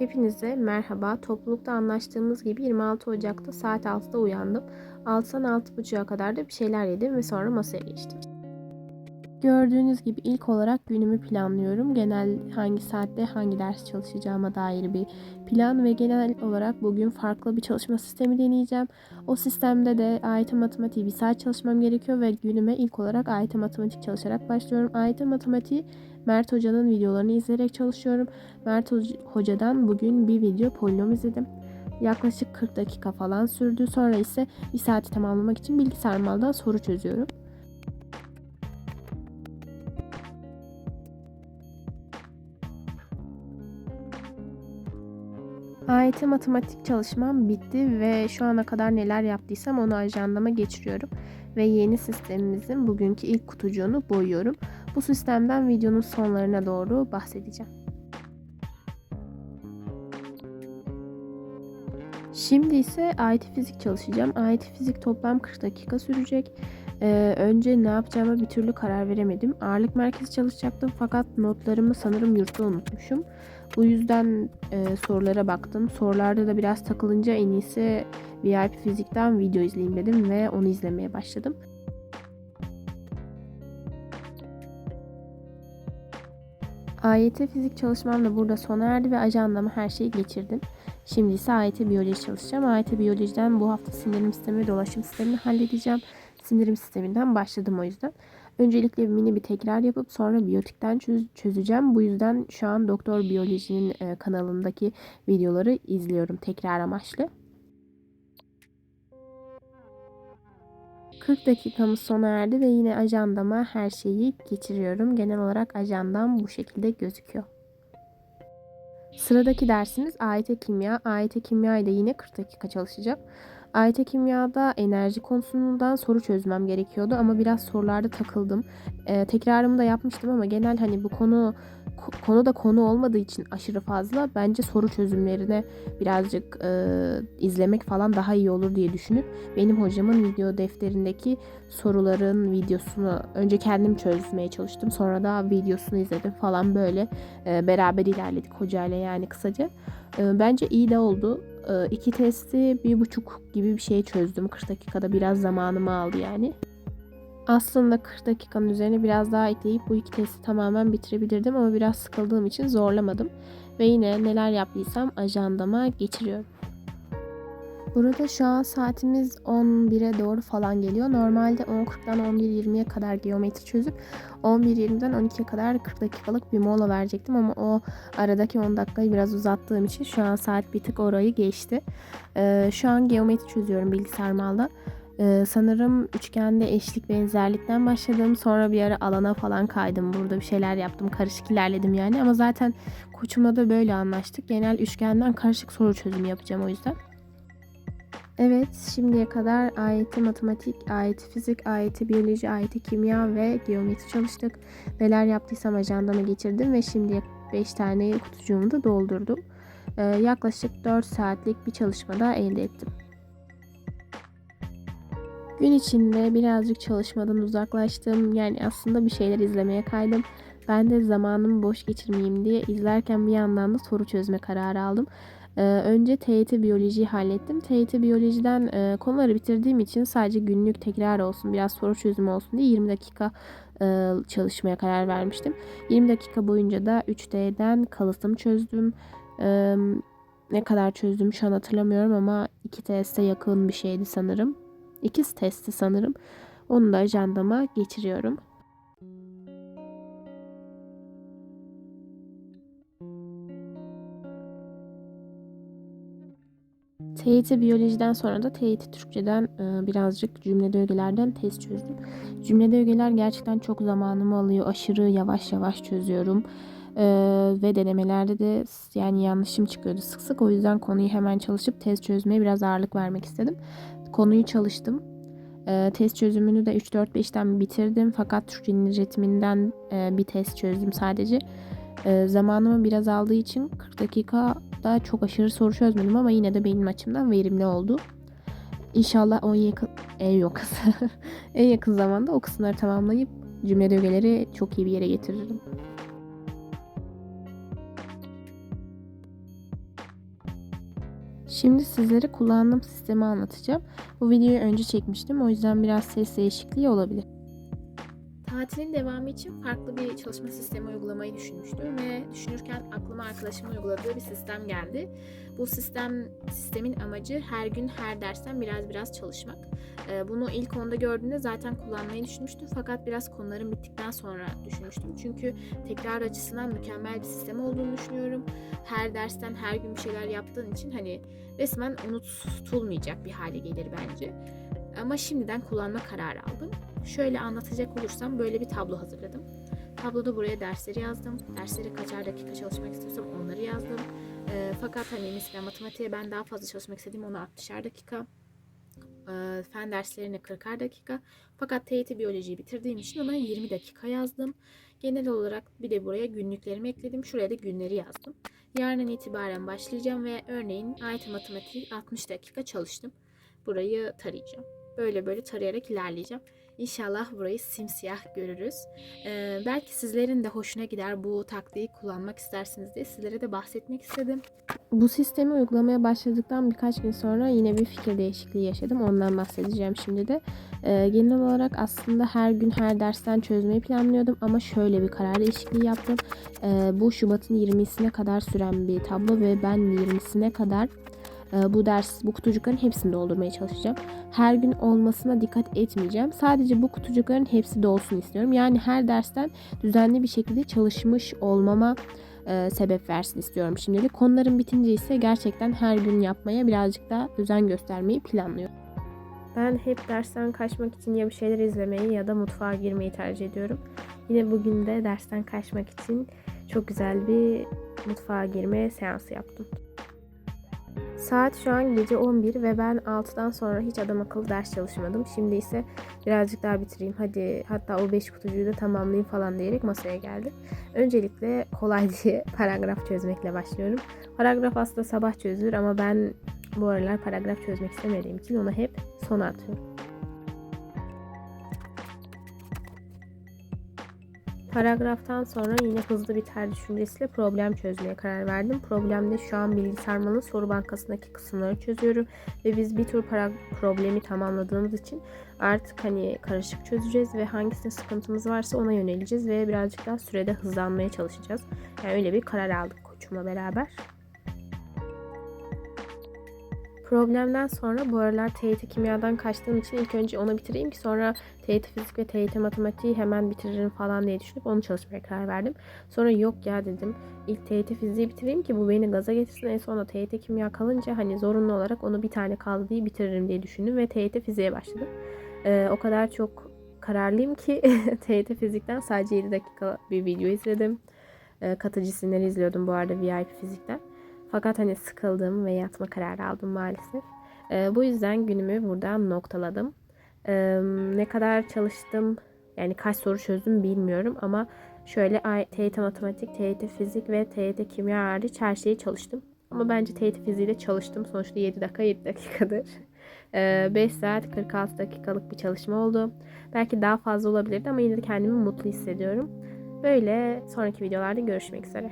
Hepinize merhaba. Toplulukta anlaştığımız gibi 26 Ocak'ta saat 6'da uyandım. 6'dan 6.30'a kadar da bir şeyler yedim ve sonra masaya geçtim. Gördüğünüz gibi ilk olarak günümü planlıyorum. Genel hangi saatte hangi ders çalışacağıma dair bir plan ve genel olarak bugün farklı bir çalışma sistemi deneyeceğim. O sistemde de AYT matematiği bir saat çalışmam gerekiyor ve günüme ilk olarak AYT matematik çalışarak başlıyorum. AYT matematiği Mert Hoca'nın videolarını izleyerek çalışıyorum. Mert Hoca'dan bugün bir video polinom izledim. Yaklaşık 40 dakika falan sürdü. Sonra ise bir saati tamamlamak için bilgisayar maldan soru çözüyorum. AYT matematik çalışmam bitti ve şu ana kadar neler yaptıysam onu ajandama geçiriyorum. Ve yeni sistemimizin bugünkü ilk kutucuğunu boyuyorum. Bu sistemden videonun sonlarına doğru bahsedeceğim. Şimdi ise AYT fizik çalışacağım. AYT fizik toplam 40 dakika sürecek. Ee, önce ne yapacağıma bir türlü karar veremedim. Ağırlık merkezi çalışacaktım fakat notlarımı sanırım yurtta unutmuşum. Bu yüzden e, sorulara baktım. Sorularda da biraz takılınca en iyisi VIP fizikten video izleyeyim dedim ve onu izlemeye başladım. AYT fizik çalışmam da burada sona erdi ve ajandama her şeyi geçirdim. Şimdi ise AYT biyoloji çalışacağım. AYT biyolojiden bu hafta sindirim sistemi ve dolaşım sistemini halledeceğim. Sindirim sisteminden başladım o yüzden. Öncelikle mini bir tekrar yapıp sonra biyotikten çöz çözeceğim. Bu yüzden şu an Doktor Biyoloji'nin e, kanalındaki videoları izliyorum tekrar amaçlı. 40 dakikamız sona erdi ve yine ajandama her şeyi geçiriyorum. Genel olarak ajandam bu şekilde gözüküyor. Sıradaki dersimiz AYT Kimya. AYT Kimya ile yine 40 dakika çalışacağım. AYT Kimya'da enerji konusundan soru çözmem gerekiyordu ama biraz sorularda takıldım. Ee, tekrarımı da yapmıştım ama genel hani bu konu konu da konu olmadığı için aşırı fazla bence soru çözümlerine birazcık e, izlemek falan daha iyi olur diye düşünüp benim hocamın video defterindeki soruların videosunu önce kendim çözmeye çalıştım sonra da videosunu izledim falan böyle e, beraber ilerledik hocayla yani kısaca. E, bence iyi de oldu. E, iki testi bir buçuk gibi bir şey çözdüm 40 dakikada biraz zamanımı aldı yani. Aslında 40 dakikanın üzerine biraz daha ekleyip bu iki testi tamamen bitirebilirdim ama biraz sıkıldığım için zorlamadım. Ve yine neler yaptıysam ajandama geçiriyorum. Burada şu an saatimiz 11'e doğru falan geliyor. Normalde 10.40'dan 11.20'ye kadar geometri çözüp 11.20'den 12'ye kadar 40 dakikalık bir mola verecektim ama o aradaki 10 dakikayı biraz uzattığım için şu an saat bir tık orayı geçti. Ee, şu an geometri çözüyorum bilgisayar malda. Ee, sanırım üçgende eşlik benzerlikten başladım. Sonra bir ara alana falan kaydım. Burada bir şeyler yaptım. Karışık ilerledim yani. Ama zaten koçumla da böyle anlaştık. Genel üçgenden karışık soru çözümü yapacağım o yüzden. Evet, şimdiye kadar AYT matematik, AYT fizik, AYT biyoloji, AYT kimya ve geometri çalıştık. Neler yaptıysam ajandama geçirdim ve şimdiye 5 tane kutucuğumu da doldurdum. Ee, yaklaşık 4 saatlik bir çalışmada elde ettim. Gün içinde birazcık çalışmadan uzaklaştım. Yani aslında bir şeyler izlemeye kaydım. Ben de zamanımı boş geçirmeyeyim diye izlerken bir yandan da soru çözme kararı aldım. Ee, önce TYT biyolojiyi hallettim. TYT biyolojiden e, konuları bitirdiğim için sadece günlük tekrar olsun, biraz soru çözümü olsun diye 20 dakika e, çalışmaya karar vermiştim. 20 dakika boyunca da 3D'den kalıtım çözdüm. Ne kadar çözdüm şu an hatırlamıyorum ama 2 teste yakın bir şeydi sanırım. İkiz testi sanırım. Onu da ajandama geçiriyorum. TYT biyolojiden sonra da TYT Türkçeden e, birazcık cümle ögelerden test çözdüm. Cümle ögeler gerçekten çok zamanımı alıyor. Aşırı yavaş yavaş çözüyorum. Ee, ve denemelerde de yani yanlışım çıkıyordu sık sık. O yüzden konuyu hemen çalışıp test çözmeye biraz ağırlık vermek istedim. Konuyu çalıştım. E, test çözümünü de 3-4-5'ten bitirdim. Fakat Türkçenin ritminden e, bir test çözdüm sadece. E, zamanımı biraz aldığı için 40 dakika da çok aşırı soru çözmedim ama yine de benim açımdan verimli oldu. İnşallah o yakın, en yok en yakın zamanda o kısımları tamamlayıp cümle ögeleri çok iyi bir yere getiririm. Şimdi sizlere kullandığım sistemi anlatacağım. Bu videoyu önce çekmiştim o yüzden biraz ses değişikliği olabilir. Tatilin devamı için farklı bir çalışma sistemi uygulamayı düşünmüştüm ve düşünürken aklıma arkadaşımın uyguladığı bir sistem geldi. Bu sistem sistemin amacı her gün her dersten biraz biraz çalışmak. Ee, Bunu ilk onda gördüğümde zaten kullanmayı düşünmüştüm fakat biraz konularım bittikten sonra düşünmüştüm. Çünkü tekrar açısından mükemmel bir sistem olduğunu düşünüyorum. Her dersten her gün bir şeyler yaptığın için hani resmen unutulmayacak bir hale gelir bence. Ama şimdiden kullanma kararı aldım. Şöyle anlatacak olursam böyle bir tablo hazırladım. Tabloda buraya dersleri yazdım. Dersleri kaçar dakika çalışmak istiyorsam onları yazdım. Ee, fakat hani mesela matematiğe ben daha fazla çalışmak istediğim ona 60'ar dakika. Ee, fen derslerine 40'ar dakika. Fakat TYT biyolojiyi bitirdiğim için ona 20 dakika yazdım. Genel olarak bir de buraya günlüklerimi ekledim. Şuraya da günleri yazdım. Yarından itibaren başlayacağım ve örneğin AYT matematiği 60 dakika çalıştım. Burayı tarayacağım. Böyle böyle tarayarak ilerleyeceğim. İnşallah burayı simsiyah görürüz. Ee, belki sizlerin de hoşuna gider bu taktiği kullanmak istersiniz diye sizlere de bahsetmek istedim. Bu sistemi uygulamaya başladıktan birkaç gün sonra yine bir fikir değişikliği yaşadım. Ondan bahsedeceğim şimdi de. Ee, genel olarak aslında her gün her dersten çözmeyi planlıyordum ama şöyle bir karar değişikliği yaptım. Ee, bu Şubat'ın 20'sine kadar süren bir tablo ve ben 20'sine kadar bu ders, bu kutucukların hepsini doldurmaya çalışacağım. Her gün olmasına dikkat etmeyeceğim. Sadece bu kutucukların hepsi dolsun istiyorum. Yani her dersten düzenli bir şekilde çalışmış olmama e, sebep versin istiyorum şimdilik. Konularım bitince ise gerçekten her gün yapmaya birazcık daha özen göstermeyi planlıyorum. Ben hep dersten kaçmak için ya bir şeyler izlemeyi ya da mutfağa girmeyi tercih ediyorum. Yine bugün de dersten kaçmak için çok güzel bir mutfağa girme seansı yaptım. Saat şu an gece 11 ve ben 6'dan sonra hiç adam akıllı ders çalışmadım. Şimdi ise birazcık daha bitireyim. Hadi hatta o 5 kutucuğu da tamamlayayım falan diyerek masaya geldim. Öncelikle kolay diye paragraf çözmekle başlıyorum. Paragraf aslında sabah çözülür ama ben bu aralar paragraf çözmek istemediğim için onu hep sona atıyorum. Paragraftan sonra yine hızlı bir ter düşüncesiyle problem çözmeye karar verdim. Problemde şu an bilgi sarmalının soru bankasındaki kısımları çözüyorum. Ve biz bir tür para problemi tamamladığımız için artık hani karışık çözeceğiz ve hangisinde sıkıntımız varsa ona yöneleceğiz ve birazcık daha sürede hızlanmaya çalışacağız. Yani öyle bir karar aldık koçumla beraber. Problemden sonra bu aralar TYT kimyadan kaçtığım için ilk önce onu bitireyim ki sonra TYT fizik ve TYT matematiği hemen bitiririm falan diye düşünüp onu çalışmaya karar verdim. Sonra yok ya dedim ilk TYT fiziği bitireyim ki bu beni gaza getirsin en sonunda TYT kimya kalınca hani zorunlu olarak onu bir tane kaldı diye bitiririm diye düşündüm ve TYT fiziğe başladım. Ee, o kadar çok kararlıyım ki TYT fizikten sadece 7 dakika bir video izledim. Ee, katı cisimleri izliyordum bu arada VIP fizikten. Fakat hani sıkıldım ve yatma kararı aldım maalesef. Ee, bu yüzden günümü buradan noktaladım. Ee, ne kadar çalıştım yani kaç soru çözdüm bilmiyorum ama şöyle TYT matematik, TYT fizik ve TYT kimya hariç her şeyi çalıştım. Ama bence TYT fiziği de çalıştım. Sonuçta 7 dakika 7 dakikadır. Ee, 5 saat 46 dakikalık bir çalışma oldu. Belki daha fazla olabilirdi ama yine de kendimi mutlu hissediyorum. Böyle sonraki videolarda görüşmek üzere.